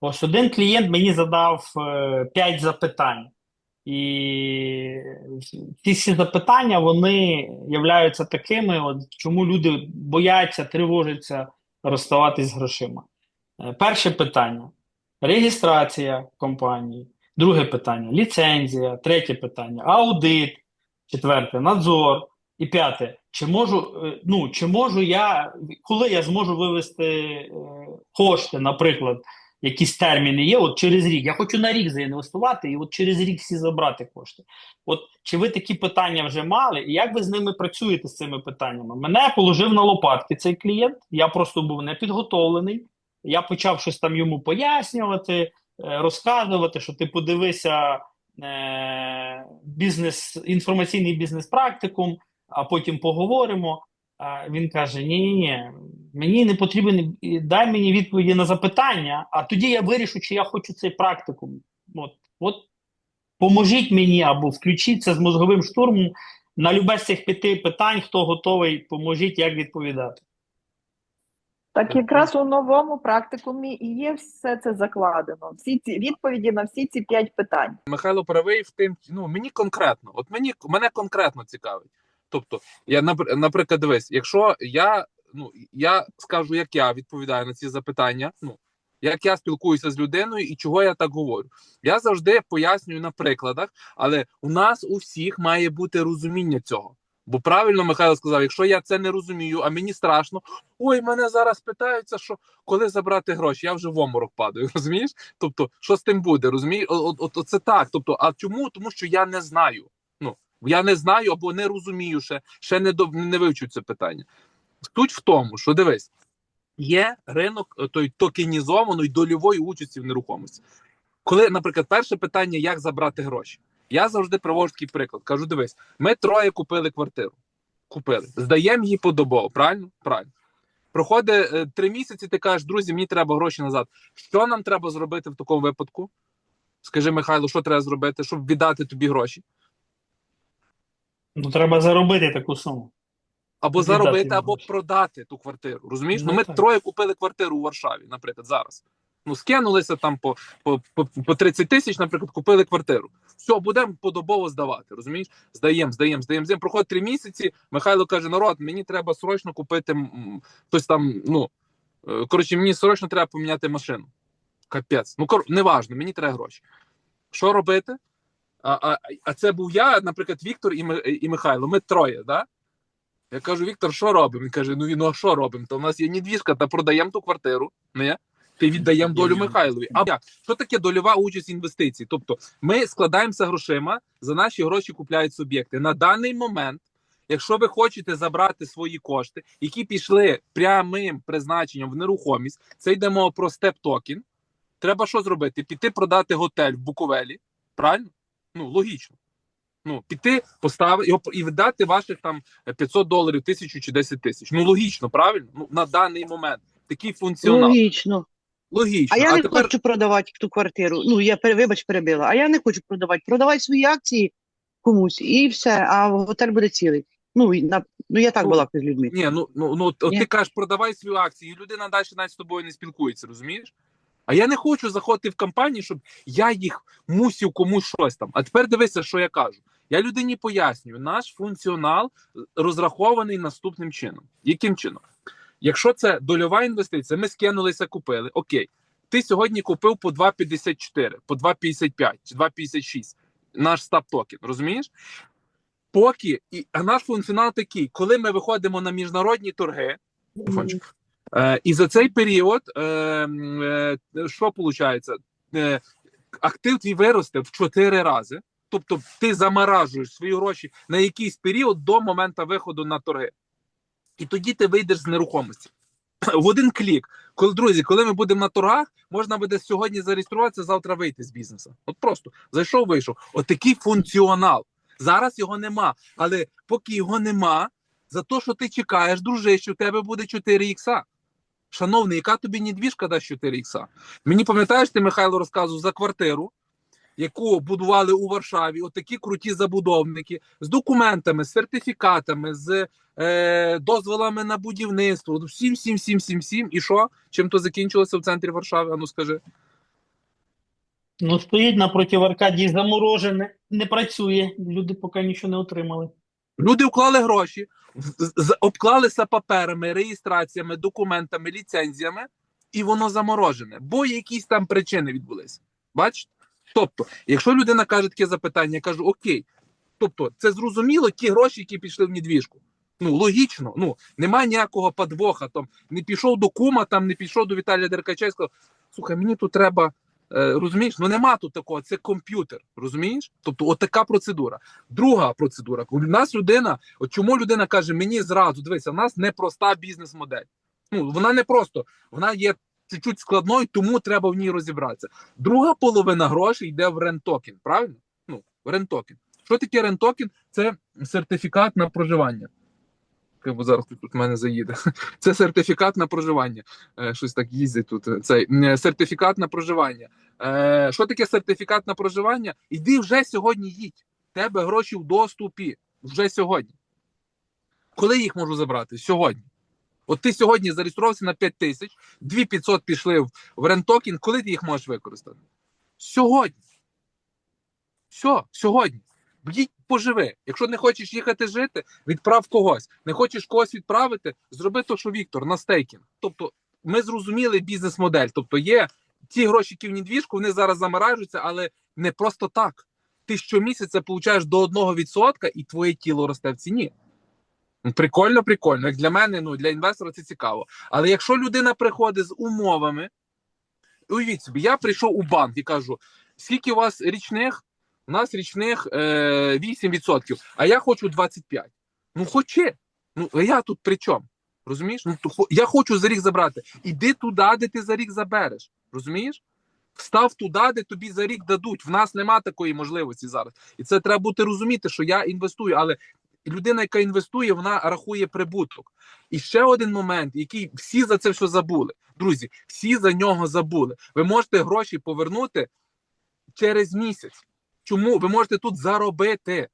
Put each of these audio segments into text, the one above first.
Ось один клієнт мені задав е, 5 запитань. І ці всі запитання вони являються такими, от, чому люди бояться, тривожаться розставатись з грошима. Е, Перше питання: реєстрація компанії. Друге питання ліцензія. Третє питання аудит. Четверте надзор. І п'яте, чи можу, е, ну, чи можу я, коли я зможу вивести е, кошти, наприклад, якісь терміни є, от через рік. Я хочу на рік заінвестувати і от через рік всі забрати кошти. От чи ви такі питання вже мали, і як ви з ними працюєте з цими питаннями? Мене положив на лопатки цей клієнт, я просто був непідготовлений. Я почав щось там йому пояснювати, е, розказувати, що ти подивися е, бізнес, інформаційний бізнес-практикум, а потім поговоримо. А він каже: Ні, ні, ні, мені не потрібен, дай мені відповіді на запитання, а тоді я вирішу, чи я хочу цей практикум. От, от поможіть мені або включіться з мозговим штурмом на любе з цих п'яти питань, хто готовий, поможіть, як відповідати. Так якраз у новому практикумі і є все це закладено. Всі ці відповіді на всі ці п'ять питань. Михайло правий в тим, ну мені конкретно, от мені мене конкретно цікавить. Тобто, я наприклад, дивись, якщо я ну я скажу, як я відповідаю на ці запитання, ну як я спілкуюся з людиною і чого я так говорю. Я завжди пояснюю на прикладах, але у нас у всіх має бути розуміння цього. Бо правильно Михайло сказав: якщо я це не розумію, а мені страшно, ой, мене зараз питаються, що коли забрати гроші, я вже в оморок падаю. Розумієш? Тобто, що з тим буде? Розумієш? От, от, це так. Тобто, а чому? Тому що я не знаю. Ну я не знаю або не розумію ще, ще не до не вивчу це питання. Суть в тому, що дивись, є ринок е, той токенізованої дольової участі в нерухомості. Коли, наприклад, перше питання, як забрати гроші, я завжди привожу такий приклад. Кажу: дивись, ми троє купили квартиру. Купили, здаємо її подобово, правильно? Правильно. Проходить е, три місяці, ти кажеш, друзі, мені треба гроші назад. Що нам треба зробити в такому випадку? Скажи, Михайло, що треба зробити, щоб віддати тобі гроші? Ну, треба заробити таку суму. Або заробити, або продати ту квартиру. Розумієш? Ну, Ну, ми троє купили квартиру у Варшаві, наприклад, зараз. Ну, скинулися там по, по, по, по 30 тисяч, наприклад, купили квартиру. Все, будемо подобово здавати. Розумієш? Здаємо, здаємо, здаємо, здаємо. Проходить три місяці. Михайло каже: народ, мені треба срочно купити хтось там. Ну е, коротше, мені срочно треба поміняти машину. Капець. Ну, кор... неважно, мені треба гроші. Що робити? А, а, а це був я, наприклад, Віктор і, і Михайло. Ми троє, да? Я кажу, Віктор, що робимо? Він каже: ну він, ну а що робимо? То в нас є недвіжка, та продаємо ту квартиру. Не? Ти віддаємо долю Михайлові. А як? Що таке дольова участь інвестицій? Тобто ми складаємося грошима, за наші гроші купляють суб'єкти. На даний момент, якщо ви хочете забрати свої кошти, які пішли прямим призначенням в нерухомість, це йде мова про степ-токен. Треба що зробити? Піти продати готель в Буковелі. Правильно? Ну, логічно. Ну, піти, поставити його і віддати ваших там 500 доларів, тисячу чи 10 тисяч. Ну, логічно, правильно? Ну, на даний момент такий функціонал. Логічно. Логічно. А я не тепер хочу продавати ту квартиру. Ну, я вибач, перебила. А я не хочу продавати. Продавай свої акції комусь і все, а готель буде цілий. Ну, на, ну я так Ну, балакаю з людьми. ні, ну, ну, ну от Ні. ти кажеш, продавай свою акцію, і людина далі навіть з тобою не спілкується, розумієш? А я не хочу заходити в компанію, щоб я їх мусив комусь щось там. А тепер дивися, що я кажу. Я людині пояснюю, наш функціонал розрахований наступним чином. Яким чином? Якщо це дольова інвестиція, ми скинулися, купили. Окей, ти сьогодні купив по 2,54, по 2,55 чи 2,56 наш стап токен, розумієш? Поки і а наш функціонал такий, коли ми виходимо на міжнародні торги, і за цей період, е, е, що виходить? Е, актив твій виросте в 4 рази. Тобто ти заморажуєш свої гроші на якийсь період до моменту виходу на торги. І тоді ти вийдеш з нерухомості. В один клік. Коли, друзі, коли ми будемо на торгах, можна буде сьогодні зареєструватися, завтра вийти з бізнесу. От просто зайшов, вийшов. От такий функціонал. Зараз його нема. Але поки його нема, за те, що ти чекаєш, дружище, у тебе буде 4 ікса. Шановний, яка тобі недвіжка дасть 4 ікса? Мені пам'ятаєш, ти Михайло розказував за квартиру, яку будували у Варшаві, отакі круті забудовники з документами, з сертифікатами, з е, дозволами на будівництво. Всім, всім, всім, всім, всім. І що? Чим то закінчилося в центрі Варшави? Ану скажи. Ну, стоїть напроти Аркадії заморожене, не працює. Люди поки нічого не отримали. Люди вклали гроші, обклалися паперами, реєстраціями, документами, ліцензіями, і воно заморожене, бо якісь там причини відбулися. Бачите? Тобто, якщо людина каже таке запитання, я кажу: Окей, тобто, це зрозуміло ті гроші, які пішли в недвіжку. Ну, логічно, ну немає ніякого подвоха. Там не пішов до кума, там не пішов до Віталія Деркача і сказав: слухай, мені тут треба. Е, розумієш, ну нема тут такого, це комп'ютер. Розумієш? Тобто, от така процедура. Друга процедура. У нас людина, от чому людина каже, мені зразу дивися, в нас непроста бізнес-модель. Ну вона не просто, вона є чуть-чуть складною, тому треба в ній розібратися. Друга половина грошей йде в рентокен, правильно? Ну, рентокен. Що таке рентокен? Це сертифікат на проживання. Як би зараз тут в мене заїде. Це сертифікат на проживання. Е, щось так їздить тут. е, Цей е, сертифікат на проживання. Що таке сертифікат на проживання? Іди вже сьогодні їдь. Тебе гроші в доступі. Вже сьогодні. Коли їх можу забрати? Сьогодні. От ти сьогодні зареєструвався на 5 тисяч, 2500 пішли в, рентокен. Коли ти їх можеш використати? Сьогодні. Все, сьогодні. Їдь поживи. Якщо не хочеш їхати жити, відправ когось. Не хочеш когось відправити, зроби то, що Віктор, на стейкінг. Тобто, ми зрозуміли бізнес-модель. Тобто, є ті гроші, які в недвіжку, вони зараз заморажуються, але не просто так. Ти щомісяця получаєш до 1% і твоє тіло росте в ціні. Ну, Прикольно, прикольно. Як для мене, ну для інвестора це цікаво. Але якщо людина приходить з умовами, уявіть собі, я прийшов у банк і кажу: скільки у вас річних? У нас річних е, 8%, а я хочу 25%. Ну, хоче. Ну, а я тут при чому? Розумієш? Ну, то, я хочу за рік забрати. Іди туди, де ти за рік забереш. Розумієш? Встав туди, де тобі за рік дадуть. В нас нема такої можливості зараз. І це треба бути розуміти, що я інвестую, але людина, яка інвестує, вона рахує прибуток. І ще один момент, який всі за це все забули. Друзі, всі за нього забули. Ви можете гроші повернути через місяць. Чому? Ви можете тут заробити.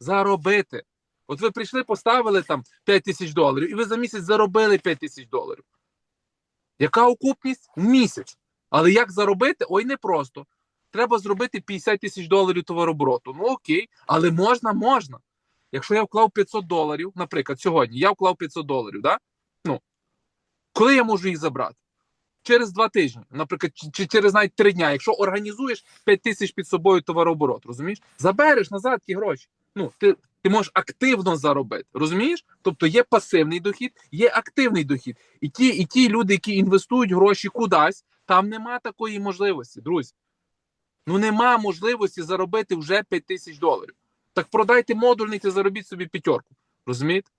Заробити. От ви прийшли, поставили там 5 тисяч доларів, і ви за місяць заробили 5 тисяч доларів. Яка окупність? В місяць. Але як заробити? Ой, не просто. Треба зробити 50 тисяч доларів товарообороту. Ну окей, але можна, можна. Якщо я вклав 500 доларів, наприклад, сьогодні я вклав 500 доларів, да? ну, коли я можу їх забрати? Через два тижні, наприклад, чи, через навіть три дня. Якщо організуєш 5 тисяч під собою товарооборот, розумієш? Забереш назад ті гроші. Ну, ти, ти можеш активно заробити, розумієш? Тобто є пасивний дохід, є активний дохід. І ті, і ті люди, які інвестують гроші кудись, там нема такої можливості, друзі. Ну нема можливості заробити вже 5 тисяч доларів. Так продайте модульний та заробіть собі п'ятерку. Розумієте?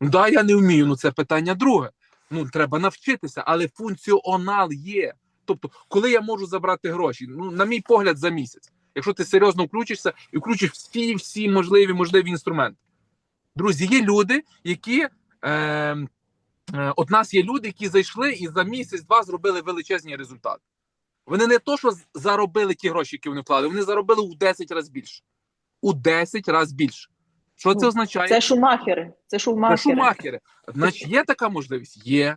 Ну да, я не вмію, ну це питання друге. Ну, треба навчитися, але функціонал є. Тобто, коли я можу забрати гроші, ну, на мій погляд, за місяць. Якщо ти серйозно включишся і включиш всі всі можливі можливі інструменти. Друзі, є люди, які. Е, е, от нас є люди, які зайшли і за місяць-два зробили величезні результати. Вони не то, що заробили ті гроші, які вони вклали, вони заробили у 10 разів більше. У 10 разів більше. Що це Ну, означає? Це шумахери. Це Це шумахери. шумахери. Значить, є така можливість? Є.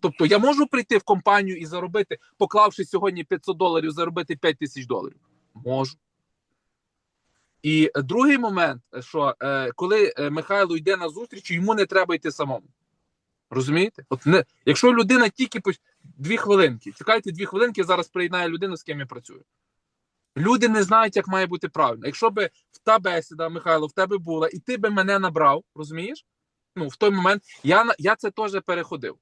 Тобто я можу прийти в компанію і заробити, поклавши сьогодні 500 доларів, заробити 5 тисяч доларів. Можу. І другий момент, що е, коли е, Михайло йде на зустріч, йому не треба йти самому. Розумієте? От не, якщо людина тільки дві хвилинки, чекайте дві хвилинки, зараз приєднає людину, з ким я працюю. Люди не знають, як має бути правильно. Якщо би та бесіда, Михайло, в тебе була, і ти би мене набрав, розумієш? Ну, в той момент я, я це теж переходив.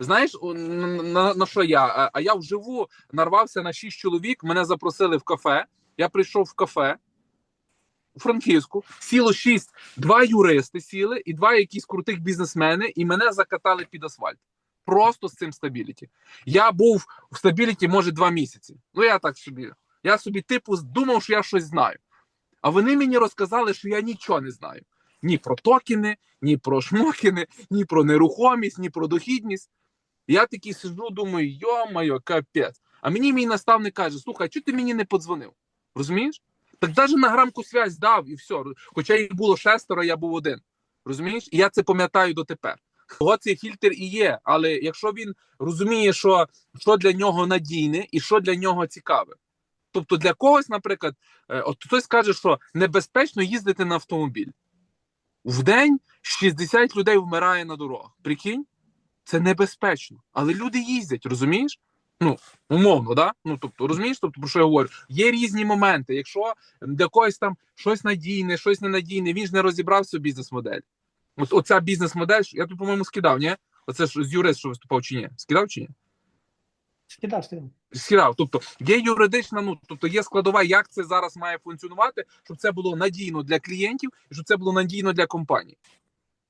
Знаєш, на, на, на що я? А я вживу нарвався на шість чоловік, мене запросили в кафе. Я прийшов в кафе у Франківську, сіло шість, два юристи сіли і два якісь крутих бізнесмени, і мене закатали під асфальт. Просто з цим стабіліті. Я був в стабіліті, може, два місяці. Ну, я так собі. Я собі, типу, думав, що я щось знаю. А вони мені розказали, що я нічого не знаю. Ні про токени, ні про шмокени, ні про нерухомість, ні про дохідність. Я такий сиджу, думаю, йо-моє, капець. А мені мій наставник каже: слухай, чого ти мені не подзвонив? Розумієш? Так навіть на грамку связь дав і все. Хоча їх було шестеро, я був один. Розумієш? І я це пам'ятаю дотепер. Того цей фільтр і є. Але якщо він розуміє, що, що для нього надійне і що для нього цікаве. Тобто для когось, наприклад, е, от хтось каже, що небезпечно їздити на автомобіль. В день 60 людей вмирає на дорогах. Прикинь, це небезпечно. Але люди їздять, розумієш? Ну, умовно, да? Ну, тобто, розумієш, тобто, про що я говорю? Є різні моменти. Якщо для когось там щось надійне, щось ненадійне, він ж не розібрався в бізнес-модель. От оця бізнес-модель, я тут, по-моєму, скидав, ні? Оце ж з юрист, що виступав чи ні? Скидав чи ні? Скидав, скидав. Скидав. Тобто є юридична, ну тобто є складова, як це зараз має функціонувати, щоб це було надійно для клієнтів і щоб це було надійно для компаній.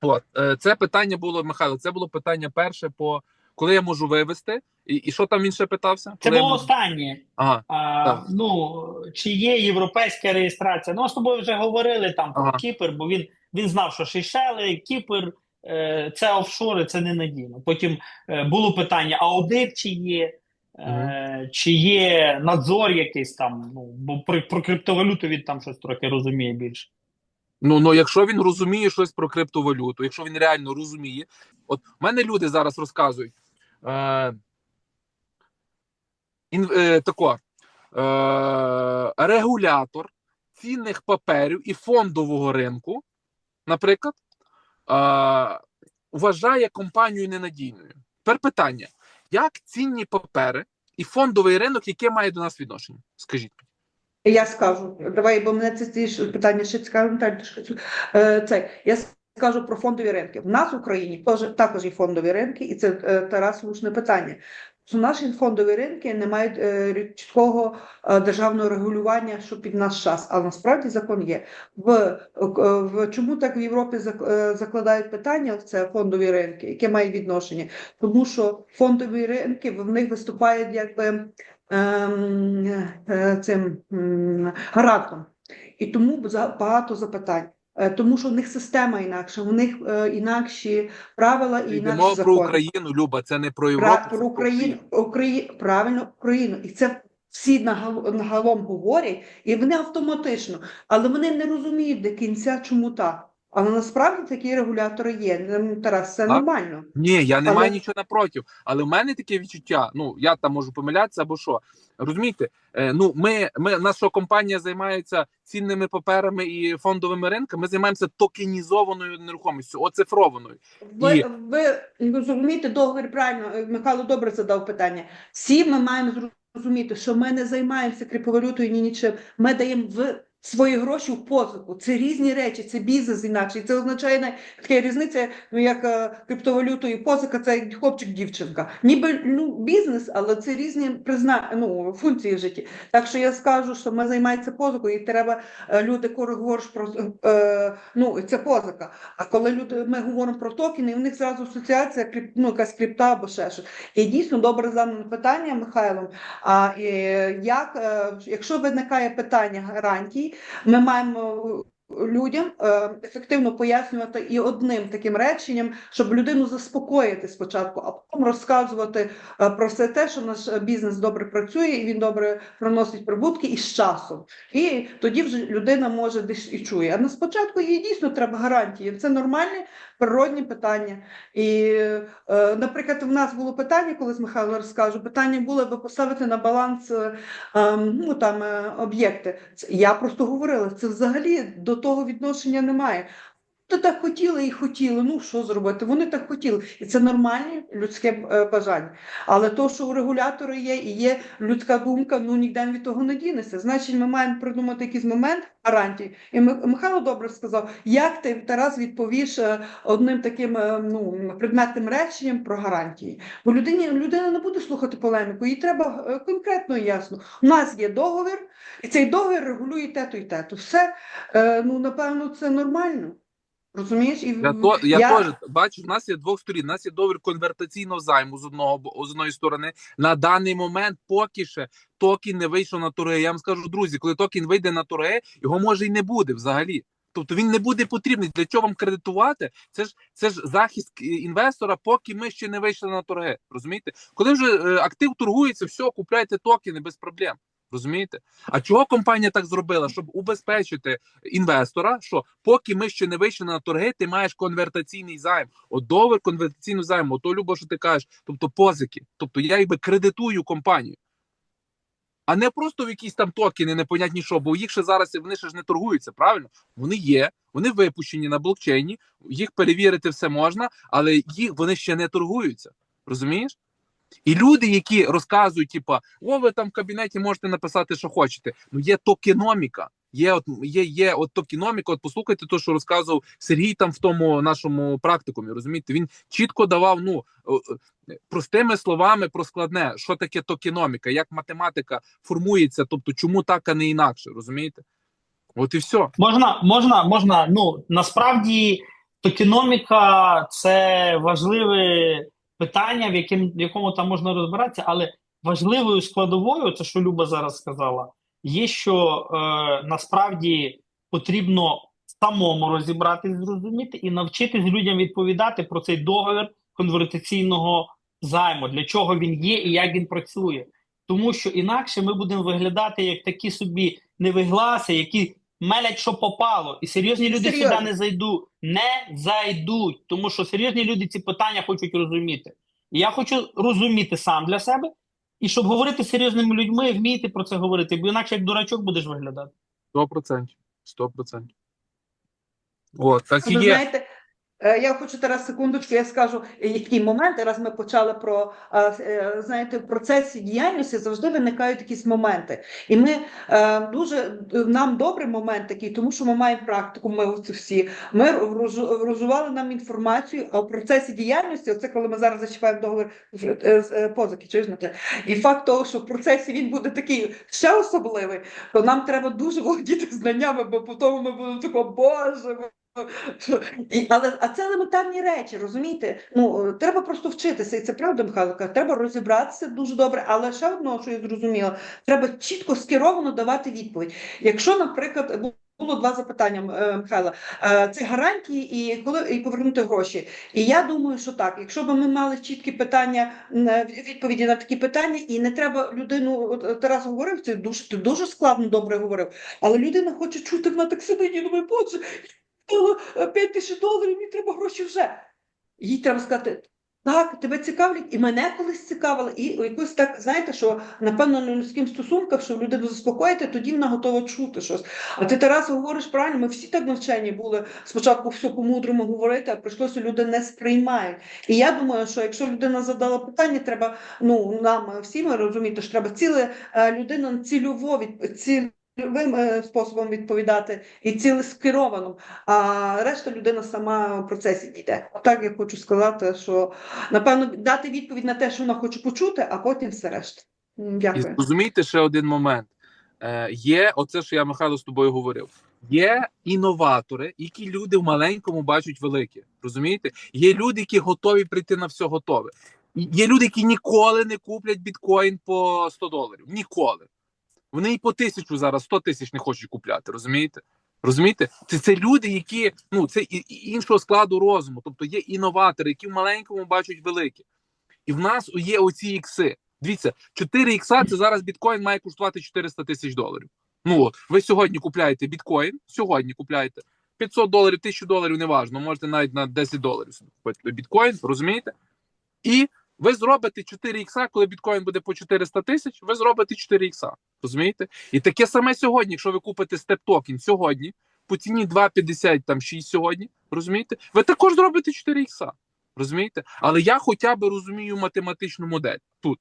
От е, це питання було, Михайло. Це було питання перше по коли я можу вивести, і, і що там він ще питався? Це Коли було можу- останнє. Ага. А, Так. ну, чи є європейська реєстрація? Ну, з тобою вже говорили там про Ага. Кіпр, бо він, він знав, що Шейшели, Кіпр е, це офшори, це ненадійно. Потім е, було питання: аудит чи є, е, чи є надзор якийсь там. Ну, бо про, про криптовалюту він там щось трохи розуміє більше. Ну, ну якщо він розуміє щось про криптовалюту, якщо він реально розуміє, от в мене люди зараз розказують е, ін, е, тако, е, регулятор цінних паперів і фондового ринку, наприклад, е, вважає компанію ненадійною. Тепер питання: як цінні папери і фондовий ринок, яке має до нас відношення? Скажіть. Я скажу, давай, бо мене це ці питання ще цікаве. Це я скажу про фондові ринки. В нас в Україні також є фондові ринки, і це е, Тарас слушне питання. Що наші фондові ринки не мають е, чіткого е, державного регулювання, що під наш час, але насправді закон є. В, е, в чому так в Європі закладають питання в це фондові ринки, яке має відношення? Тому що фондові ринки в них виступають якби ем, цим м, гарантом. І тому багато запитань. Е, Тому що в них система інакша, у них е, інакші правила і Йдемо інакші про. Україну, Люба, це не про Європу. це про Україну, Україну, правильно, Україну. І це всі нагалом говорять, і вони автоматично, але вони не розуміють до кінця, чому так. Але насправді такі регулятори є. Тарас, це нормально. Ні, я не Але- маю нічого напротив. Але в мене таке відчуття. Ну я там можу помилятися або що. Розумієте? Е, ну ми, ми наша компанія займається цінними паперами і фондовими ринками. Ми займаємося токенізованою нерухомістю, оцифрованою. Ви, І- ви розумієте договір правильно, е, Михайло добре задав питання. Всі ми маємо зрозуміти, що ми не займаємося криптовалютою ні нічим. Ми даємо в свої гроші в позику. Це різні речі, це бізнес інакше. Це означає така різниця, ну як е, криптовалюту і позика, це хлопчик-дівчинка. Ніби ну, бізнес, але це різні призна... ну, функції в житті. Так що я скажу, що ми займаємося позикою, і треба е, люди, коли говориш про е, ну, це позика. А коли люди ми говоримо про токени, у них зразу асоціація крип, ну, якась крипта або ще щось. І дійсно добре задане питання Михайлом. А е, як, е, якщо виникає питання гарантій, ми маємо. Людям е, ефективно пояснювати і одним таким реченням, щоб людину заспокоїти спочатку, а потім розказувати е, про все те, що наш бізнес добре працює і він добре приносить прибутки і з часом. І тоді вже людина може десь і чує. А на спочатку їй дійсно треба гарантії. Це нормальне природні питання. І, е, наприклад, в нас було питання, коли з Михайло розкажу, питання було, аби поставити на баланс ем, ну, там, об'єкти. Я просто говорила, це взагалі до того відношення немає. То так хотіли і хотіли. Ну що зробити? Вони так хотіли, і це нормальне людське бажання. Але то, що у регулятора є, і є людська думка, ну ніде від того не дінеться. Значить, ми маємо придумати якийсь момент гарантій. І Ми- Михайло добре сказав, як ти Тарас відповіш е, одним таким е, ну предметним реченням про гарантії. Бо людині людина не буде слухати полеміку, їй треба е, конкретно і ясно. У нас є договір, і цей договір регулює те-то і те-то. Все ну напевно, це нормально. Розумієш? І Я, то, я, теж бачу, в нас є двох сторін. У нас є договір конвертаційного займу з одного з одної сторони. На даний момент поки ще токен не вийшов на торги. Я вам скажу, друзі, коли токен вийде на торги, його може і не буде взагалі. Тобто він не буде потрібний. Для чого вам кредитувати? Це ж це ж захист інвестора, поки ми ще не вийшли на торги. Розумієте? Коли вже е, актив торгується, все, купляйте токени без проблем. Розумієте? А чого компанія так зробила? Щоб убезпечити інвестора, що поки ми ще не вийшли на торги, ти маєш конвертаційний займ. От договір конвертаційного займу, то любо, що ти кажеш, тобто позики. Тобто я якби кредитую компанію. а не просто в якісь там токени, непонятні що, бо їх ще зараз вони ще ж не торгуються, правильно? Вони є, вони випущені на блокчейні, їх перевірити все можна, але їх вони ще не торгуються. Розумієш? І люди, які розказують, типа, о, ви там в кабінеті можете написати, що хочете. Ну є токеноміка. Є от є, є от токеноміка. От послухайте, то, що розказував Сергій там в тому нашому практикумі. Розумієте, він чітко давав ну простими словами про складне, що таке токеноміка, як математика формується, тобто чому так, а не інакше. Розумієте? От і все. Можна, можна, можна. Ну насправді токеноміка це важливе питання, в яким в якому там можна розбиратися, але важливою складовою, це що Люба зараз сказала, є, що е, насправді потрібно самому розібратись, зрозуміти і навчитись людям відповідати про цей договір конвертаційного займу, для чого він є і як він працює. Тому що інакше ми будемо виглядати як такі собі невигласи, які мелять, що попало, і серйозні люди Серйозно. сюди не зайдуть, не зайдуть, тому що серйозні люди ці питання хочуть розуміти. І я хочу розуміти сам для себе, і щоб говорити з серйозними людьми, вміти про це говорити, бо інакше як дурачок будеш виглядати. Сто процентів. Сто процентів. От, так і є. знаєте, я хочу зараз секундочку, я скажу, е, які моменти, раз ми почали про е, е, знаєте, в процесі діяльності завжди виникають якісь моменти. І ми е, дуже е, нам добрий момент такий, тому що ми маємо практику, ми всі. Ми розжу- розжували нам інформацію, а в процесі діяльності, оце коли ми зараз зачіпаємо договір е, е, з, е, позики, чуєш Наталя? І факт того, що в процесі він буде такий ще особливий, то нам треба дуже володіти знаннями, бо по тому ми будемо такого, боже. І, але а це елементарні речі, розумієте? Ну треба просто вчитися, і це правда, Михайло Треба розібратися дуже добре. Але ще одного, що я зрозуміла, треба чітко скеровано давати відповідь. Якщо, наприклад, було два запитання, е, Михайла. Е, Це гарантії і коли і повернути гроші. І я думаю, що так, якщо б ми мали чіткі питання, е, відповіді на такі питання, і не треба людину, Тарас говорив, це дуже дуже складно добре говорив. Але людина хоче чути, вона так сидить і думає, боже, 5 тисяч доларів, мені треба гроші вже. Їй треба сказати, так, тебе цікавлять, і мене колись цікавило, і якось так, знаєте, що напевно на людським стосунках, що людину заспокоїти, тоді вона готова чути щось. А ти, Тарас, говориш правильно, ми всі так навчені були спочатку все по-мудрому говорити, а прийшлося люди не сприймають. І я думаю, що якщо людина задала питання, треба ну нам е, всім розуміти, що треба ціле е, людина цільово від цільовим е, способом відповідати і цілеспірованим, а решта людина сама в процесі дійде. Так я хочу сказати, що напевно дати відповідь на те, що вона хоче почути, а потім все решта. М, І Дякую. зрозумійте ще один момент. Е, є оце, що я Михайло з тобою говорив. Є інноватори, які люди в маленькому бачать велике. Розумієте? Є люди, які готові прийти на все готове. Є люди, які ніколи не куплять біткоін по 100 доларів. Ніколи. Вони і по тисячу зараз 100 тисяч не хочуть купляти. Розумієте? Розумієте? Це, це люди, які ну це і- і іншого складу розуму. Тобто є інноватори, які в маленькому бачать велике. І в нас є оці ікси. Дивіться, 4 ікса це зараз біткоін має коштувати 400 тисяч доларів. Ну от, ви сьогодні купляєте біткоін, сьогодні купляєте 500 доларів, 1000 доларів, неважно, можете навіть на 10 доларів купити біткоін, розумієте? І ви зробите 4 ікса, коли біткоін буде по 400 тисяч, ви зробите 4 ікса. Розумієте? І таке саме сьогодні, якщо ви купите степ токен сьогодні, по ціні 2,50 там 6 сьогодні, розумієте? Ви також зробите 4 ікса. Розумієте? Але я хоча б розумію математичну модель тут.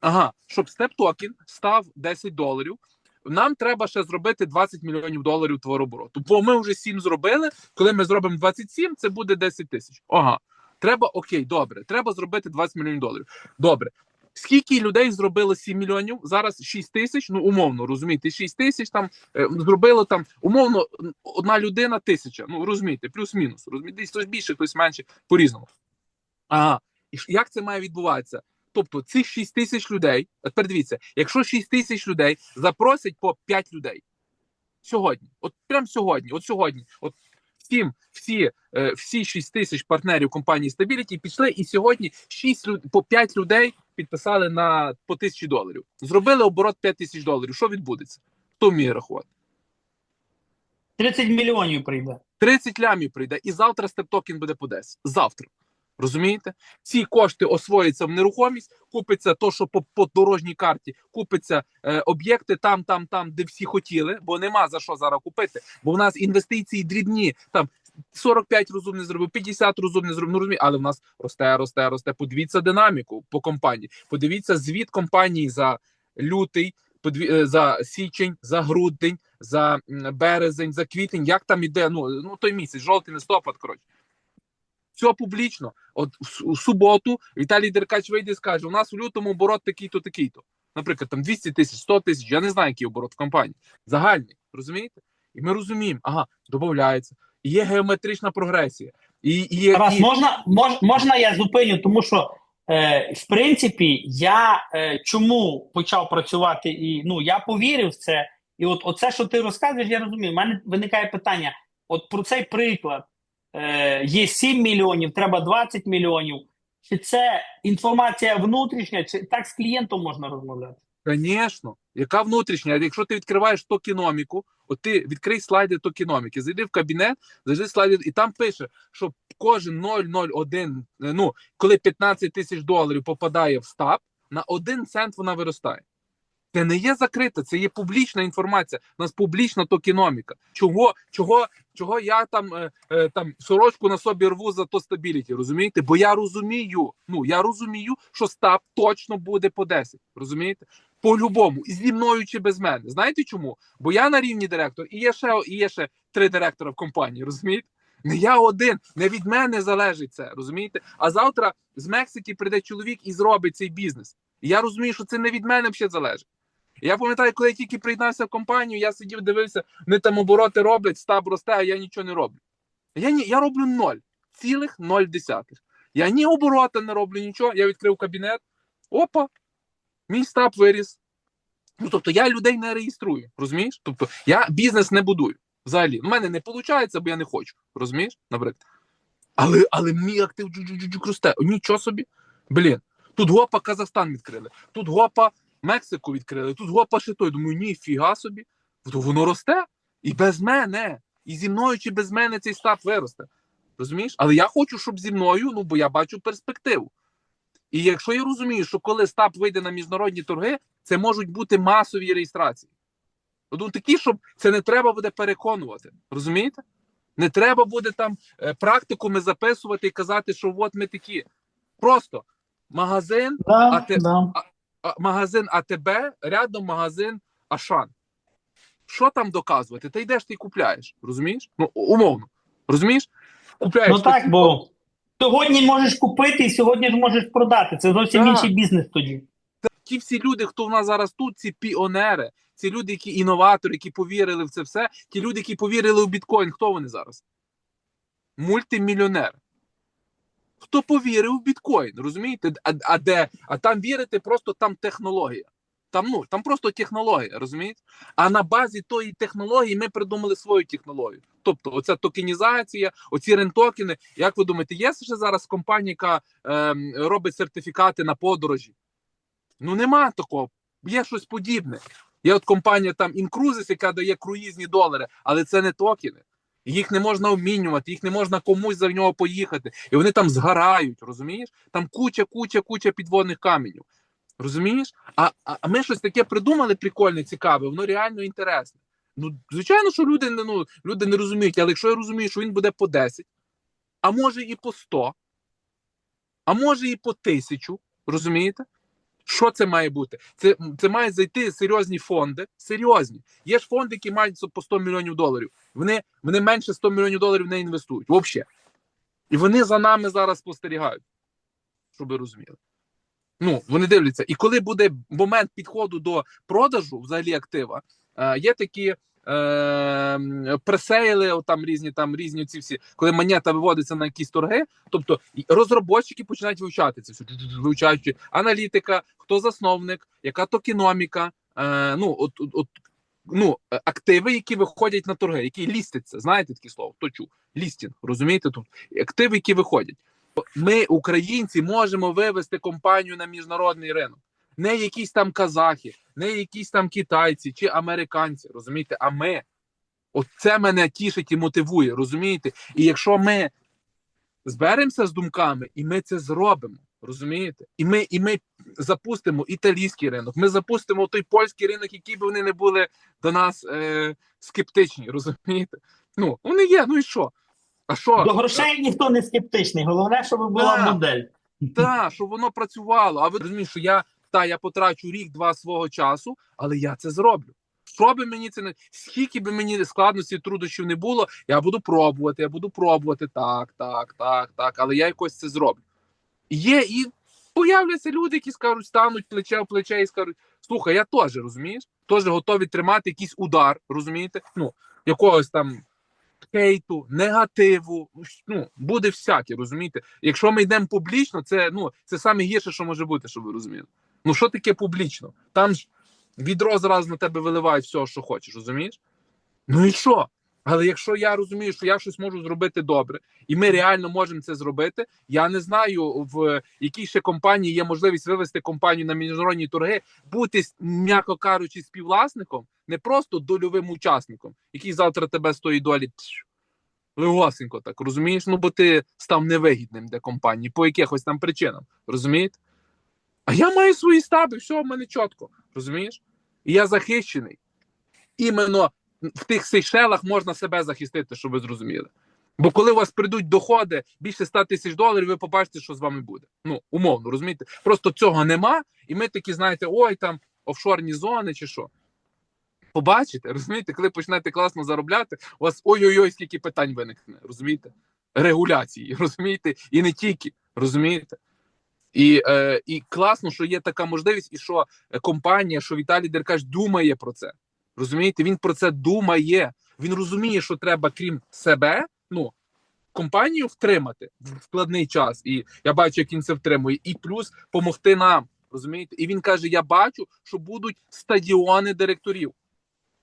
Ага, щоб степ токен став 10 доларів. Нам треба ще зробити 20 мільйонів доларів товарообороту. Бо ми вже 7 зробили. Коли ми зробимо 27, це буде 10 тисяч. Ага. Треба окей, добре. Треба зробити 20 мільйонів доларів. Добре. Скільки людей зробило 7 мільйонів? Зараз 6 тисяч. Ну умовно розумієте, 6 тисяч там е, зробило там умовно одна людина тисяча. Ну розумієте, плюс-мінус. Розумієте, хтось більше, хтось менше по різному. І як це має відбуватися? Тобто цих 6 тисяч людей, а тепер дивіться, якщо 6 тисяч людей запросять по 5 людей сьогодні, от прямо сьогодні, от сьогодні, от всім, всі, е, всі 6 тисяч партнерів компанії Stability пішли, і сьогодні 6, люд- по 5 людей підписали на по тисячі доларів. Зробили оборот 5 тисяч доларів. Що відбудеться? Хто вміє рахувати? 30 мільйонів прийде. 30 лямів прийде, і завтра стептокін буде по 10. Завтра. Розумієте? Ці кошти освояться в нерухомість, купиться то, що по, по дорожній карті, купиться е, об'єкти там, там, там, де всі хотіли, бо нема за що зараз купити. Бо в нас інвестиції дрібні. Там 45 розумних зробив, 50 розумних зробив. Ну розуміє, але в нас росте, росте, росте. Подивіться динаміку по компанії. Подивіться звіт компанії за лютий, подві- е, за січень, за грудень, за березень, за квітень. Як там іде? Ну ну той місяць, жовтий листопад. Коротше. Все публічно. От у суботу Віталій Деркач вийде і скаже: у нас у лютому оборот такий-то, такий-то. Наприклад, там 200 тисяч, 100 тисяч. Я не знаю, який оборот в компанії. Загальний. Розумієте? І ми розуміємо, ага, додається. І є геометрична прогресія. І, і, і... можна, мож, можна я зупиню, тому що е, в принципі я е, чому почав працювати і ну я повірив в це, і от оце, що ти розказуєш, я розумію. У мене виникає питання: от про цей приклад е, є 7 мільйонів, треба 20 мільйонів. Чи це інформація внутрішня, чи так з клієнтом можна розмовляти? Звісно, яка внутрішня? Якщо ти відкриваєш токеноміку, от ти відкрий слайди токеноміки, зайди в кабінет, зайди слайди, і там пише, що кожен 0,01, е, ну коли 15 тисяч доларів попадає в стаб, на 1 цент вона виростає. Це не є закрита, це є публічна інформація. У нас публічна токеноміка. Чого, чого, чого я там, е, е, там сорочку на собі рву за то стабіліті, розумієте? Бо я розумію, ну я розумію, що стаб точно буде по 10. Розумієте? По-любому, і зі мною чи без мене. Знаєте чому? Бо я на рівні директор, і є ще, і є ще три директора в компанії, розумієте? Не я один, не від мене залежить це, розумієте? А завтра з Мексики прийде чоловік і зробить цей бізнес. Я розумію, що це не від мене взагалі залежить. Я пам'ятаю, коли я тільки приєднався в компанію, я сидів, дивився, вони там обороти роблять, стаб росте, а я нічого не роблю. Я ні, я роблю ноль, цілих ноль десятих. Я ні оборота не роблю, нічого. Я відкрив кабінет. Опа, мій стаб виріс. Ну, тобто я людей не реєструю, розумієш? Тобто я бізнес не будую. Взагалі, у мене не виходить, бо я не хочу. Розумієш? Наприклад. Але, але мій актив джу-джу-джу росте. Нічого собі. Блін. Тут гопа Казахстан відкрили, тут гопа Мексику відкрили, тут гопа ще той. Думаю, ніфіга собі. То воно росте. І без мене. І зі мною чи без мене цей стаб виросте. Розумієш? Але я хочу, щоб зі мною, ну бо я бачу перспективу. І якщо я розумію, що коли стаб вийде на міжнародні торги, це можуть бути масові реєстрації. Ну, такі, щоб це не треба буде переконувати. Розумієте? Не треба буде там е, практикуми записувати і казати, що от ми такі. Просто магазин, Да, А ти- да. а, магазин АТБ, рядом магазин Ашан. Що там доказувати? Ти йдеш ти купляєш. Розумієш? Ну, умовно. Розумієш? Купляєш. Ну так, бо сьогодні можеш купити і сьогодні ж можеш продати. Це зовсім інший бізнес тоді. ті всі люди, хто в нас зараз тут, ці піонери, ці люди, які інноватори, які повірили в це все, ті люди, які повірили у біткоін, хто вони зараз? Мультимільйонери. Хто повірив в біткоін, розумієте? А, а де? А там вірити просто там технологія. Там, ну, там просто технологія, розумієте? А на базі тої технології ми придумали свою технологію. Тобто, оця токенізація, оці рентокени. Як ви думаєте, є ще зараз компанія, яка ем, робить сертифікати на подорожі? Ну нема такого. Є щось подібне. Є от компанія там Incruises, яка дає круїзні долари, але це не токени. Їх не можна обмінювати, їх не можна комусь за нього поїхати. І вони там згорають, розумієш? Там куча, куча, куча підводних каменів. Розумієш? А, а, ми щось таке придумали прикольне, цікаве, воно реально інтересне. Ну, звичайно, що люди, не- ну, люди не розуміють, але якщо я розумію, що він буде по 10, а може і по 100, а може і по 1000, розумієте? Що це має бути? Це, це мають зайти серйозні фонди. Серйозні. Є ж фонди, які мають по 100 мільйонів доларів. Вони, вони менше 100 мільйонів доларів не інвестують. Взагалі. І вони за нами зараз спостерігають. Щоб ви розуміли. Ну, вони дивляться. І коли буде момент підходу до продажу взагалі актива, е, є такі. Е, пресейли, там різні там різні ці всі, коли монета виводиться на якісь торги. Тобто і починають вивчати це все, вивчаючи аналітика, хто засновник, яка токеноміка, е, ну от, от, от ну активи, які виходять на торги, які лістяться. Знаєте таке слово? Хто чув? Лістінг, розумієте? Тут активи, які виходять. Ми, українці, можемо вивести компанію на міжнародний ринок. Не якісь там казахи, не якісь там китайці чи американці, розумієте? А ми. От це мене тішить і мотивує, розумієте? І якщо ми зберемося з думками, і ми це зробимо. Розумієте? І ми, і ми запустимо італійський ринок, ми запустимо той польський ринок, який би вони не були до нас е, скептичні, розумієте? Ну, вони є, ну і що? А що? До грошей ніхто не скептичний. Головне, щоб була модель. Так, щоб воно працювало. А ви розумієте, що я та я потрачу рік-два свого часу, але я це зроблю. Що би мені це не скільки би мені складності труднощів не було, я буду пробувати, я буду пробувати так, так, так, так, але я якось це зроблю. Є і появляться люди, які скажуть, стануть плече в плече і скажуть: слухай, я теж розумієш, теж готові тримати якийсь удар, розумієте? Ну, якогось там хейту, негативу. Ну, буде всяке, розумієте? Якщо ми йдемо публічно, це ну це саме що може бути, щоб ви розуміли. Ну що таке публічно? Там ж відро зразу на тебе виливають все, що хочеш, розумієш? Ну і що? Але якщо я розумію, що я щось можу зробити добре, і ми реально можемо це зробити, я не знаю в якій ще компанії є можливість вивести компанію на міжнародні торги, бути, м'яко кажучи, співвласником, не просто дольовим учасником, який завтра тебе з тої долі легосенько так розумієш? Ну бо ти став невигідним для компанії по якихось там причинам, розумієте? А я маю свої стаби, все в мене чітко, розумієш? І я захищений. Іменно в тих Сейшелах можна себе захистити, щоб ви зрозуміли. Бо коли у вас прийдуть доходи більше 100 тисяч доларів, ви побачите, що з вами буде. Ну, умовно, розумієте? Просто цього нема, і ми такі, знаєте, ой, там офшорні зони чи що. Побачите, розумієте, коли почнете класно заробляти, у вас ой-ой-ой, скільки питань виникне, розумієте? Регуляції, розумієте? І не тільки, розумієте? І, е, і класно, що є така можливість, і що е, компанія, що Віталій Деркач думає про це. Розумієте, він про це думає. Він розуміє, що треба, крім себе, ну компанію втримати в складний час. І я бачу, як він це втримує, і плюс допомогти нам. Розумієте? І він каже: Я бачу, що будуть стадіони директорів.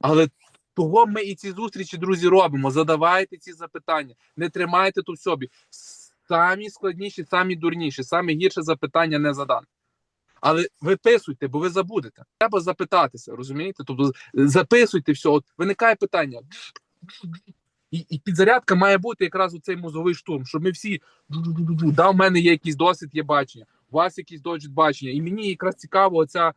Але того ми і ці зустрічі, друзі, робимо. Задавайте ці запитання, не тримайте то собі. Самі складніші, самі дурніші, самі гірше запитання не задане. Але виписуйте, бо ви забудете. Треба запитатися, розумієте? Тобто записуйте все. От виникає питання. І, і підзарядка має бути якраз у цей мозговий штурм, щоб ми всі да, у мене є якийсь досвід, є бачення, у вас якийсь досвід бачення. І мені якраз цікаво оця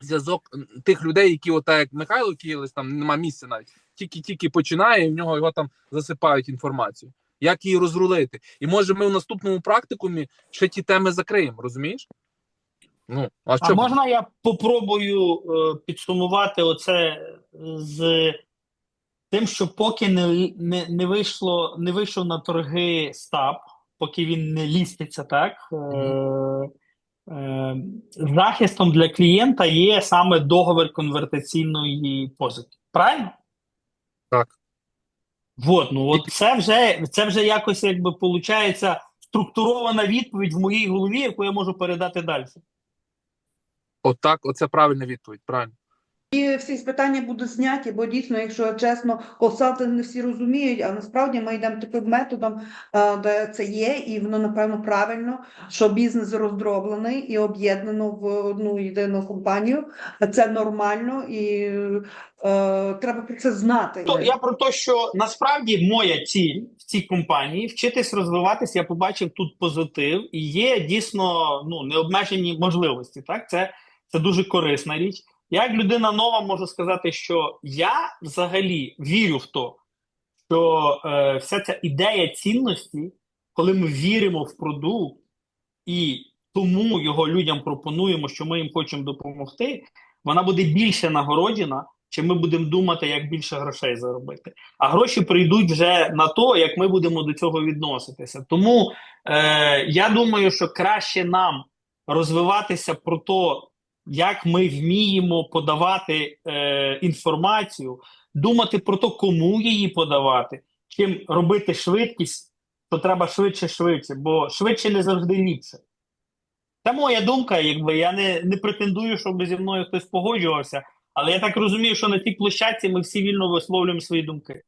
зв'язок тих людей, які, ота, як Михайло Кілес, там нема місця навіть, тільки-тільки починає, і в нього його там засипають інформацію. Як її розрулити? І може ми в наступному практикумі ще ті теми закриємо, розумієш? Ну, а що А можна я попробую е, підсумувати оце з тим, що поки не, не, не вийшло, не вийшов на торги СТАП, поки він не ліститься, так е, е, захистом для клієнта є саме договір конвертаційної позики. Правильно? Так. Вот, ну от це вже це вже якось якби виходить структурована відповідь в моїй голові, яку я можу передати далі. Отак, оце правильна відповідь, правильно. І всі питання будуть зняті, бо дійсно, якщо чесно, консалтинг не всі розуміють, а насправді ми йдемо таким методом, е, де це є, і воно напевно правильно, що бізнес роздроблений і об'єднано в одну єдину компанію. Це нормально і е, треба про це знати. То я про те, що насправді моя ціль в цій компанії вчитись розвиватись. Я побачив тут позитив, і є дійсно ну необмежені можливості. Так, це, це дуже корисна річ. Як людина нова, можу сказати, що я взагалі вірю в то, що е, вся ця ідея цінності, коли ми віримо в продукт і тому його людям пропонуємо, що ми їм хочемо допомогти, вона буде більше нагороджена, чи ми будемо думати, як більше грошей заробити. А гроші прийдуть вже на то, як ми будемо до цього відноситися. Тому е, я думаю, що краще нам розвиватися про те, як ми вміємо подавати е, інформацію, думати про те, кому її подавати, чим робити швидкість, то треба швидше, швидше, бо швидше не завжди ліпше. Це моя думка, якби я не, не претендую, щоб зі мною хтось погоджувався, але я так розумію, що на цій площадці ми всі вільно висловлюємо свої думки.